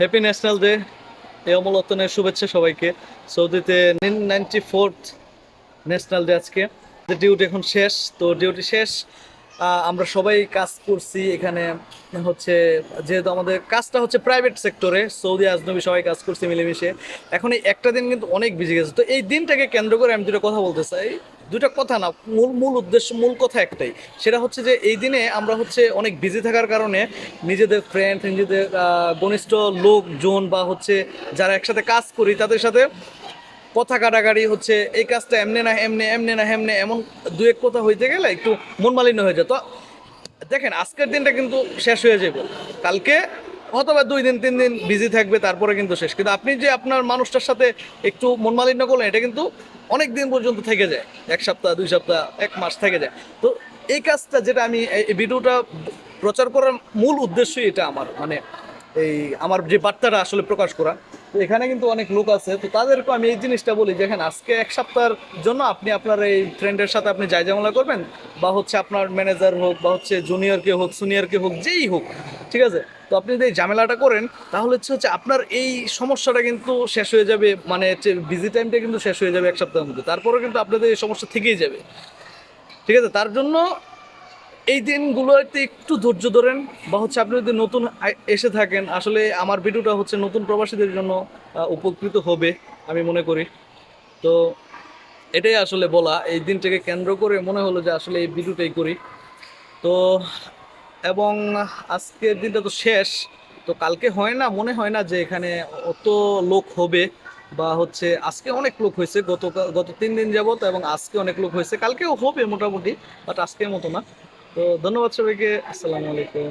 Happy national day এই অমলতনের শুভেচ্ছা সবাইকে। সৌদিতে নাইনটি ফোর্থ ন্যাশনাল ডে আজকে। ডিউটি এখন শেষ। তো ডিউটি শেষ। আমরা সবাই কাজ করছি এখানে হচ্ছে, যেহেতু আমাদের কাজটা হচ্ছে প্রাইভেট সেক্টরে সৌদি, আজনবী সবাই কাজ করছি মিলেমিশে। এখন এই একটা দিন কিন্তু অনেক বিজি গেছে। তো এই দিনটাকে কেন্দ্র করে আমি দুটো কথা বলতে চাই। দুটা কথা না, মূল মূল উদ্দেশ্য, মূল কথা একটাই। সেটা হচ্ছে যে এই দিনে আমরা হচ্ছে অনেক বিজি থাকার কারণে নিজেদের ফ্রেন্ড নিজেদের ঘনিষ্ঠ লোকজন বা হচ্ছে যারা একসাথে কাজ করি, তাদের সাথে কথা কাটাকাটি হচ্ছে, এই কাজটা এমনি না, এমনি এমনি না, এমনি, এমন দু এক কথা হইতে গেলে একটু মন মালিন্য হয়ে যেত। দেখেন, আজকের দিনটা কিন্তু শেষ হয়ে যাবে কালকে অথবা দুই দিন, তিন দিন বিজি থাকবে, তারপরে কিন্তু শেষ। কিন্তু আপনি যে আপনার মানুষটার সাথে একটু মন মালিন্য করলেন, এটা কিন্তু অনেক দিন পর্যন্ত থেকে যায়। এক সপ্তাহ, দুই সপ্তাহ, এক মাস থেকে যায়। তো এই কাজটা যেটা আমি, এই ভিডিওটা প্রচার করার মূল উদ্দেশ্যই এটা আমার মানে এই আমার যে বার্তাটা আসলে প্রকাশ করা। তো এখানে কিন্তু অনেক লোক আছে, তো তাদেরকে আমি এই জিনিসটা বলি যেখানে আজকে এক সপ্তাহের জন্য আপনি আপনার এই ফ্রেন্ডের সাথে আপনি যাই জামলা করবেন, বা হচ্ছে আপনার ম্যানেজার হোক, বা হচ্ছে জুনিয়র কে হোক সিনিয়র কে হোক, যেই হোক ঠিক আছে? তো আপনি যদি এই ঝামেলাটা করেন, তাহলে হচ্ছে হচ্ছে আপনার এই সমস্যাটা কিন্তু শেষ হয়ে যাবে মানে হচ্ছে বিজি টাইমটা কিন্তু শেষ হয়ে যাবে এক সপ্তাহের মধ্যে। তারপরে কিন্তু আপনাদের এই সমস্যা থেকেই যাবে। ঠিক আছে? তার জন্য এই দিনগুলোতে একটু ধৈর্য ধরেন, বা হচ্ছে আপনি যদি নতুন এসে থাকেন, আসলে আমার ভিডিওটা হচ্ছে নতুন প্রবাসীদের জন্য উপকৃত হবে, আমি মনে করি। তো এটাই আসলে বলা। এই দিনটাকে কেন্দ্র করে মনে হলো যে আসলে এই ভিডিওটাই করি। তো এবং আজকের দিনটা তো শেষ, তো কালকে হয় না, মনে হয় না যে এখানে অত লোক হবে বা হচ্ছে আজকে অনেক লোক হয়েছে, গত গত তিন দিন যাবত এবং আজকে অনেক লোক হয়েছে, কালকেও হবে মোটামুটি বাট আজকের মতো না। তো ধন্যবাদ সবাইকে, আসসালামু আলাইকুম।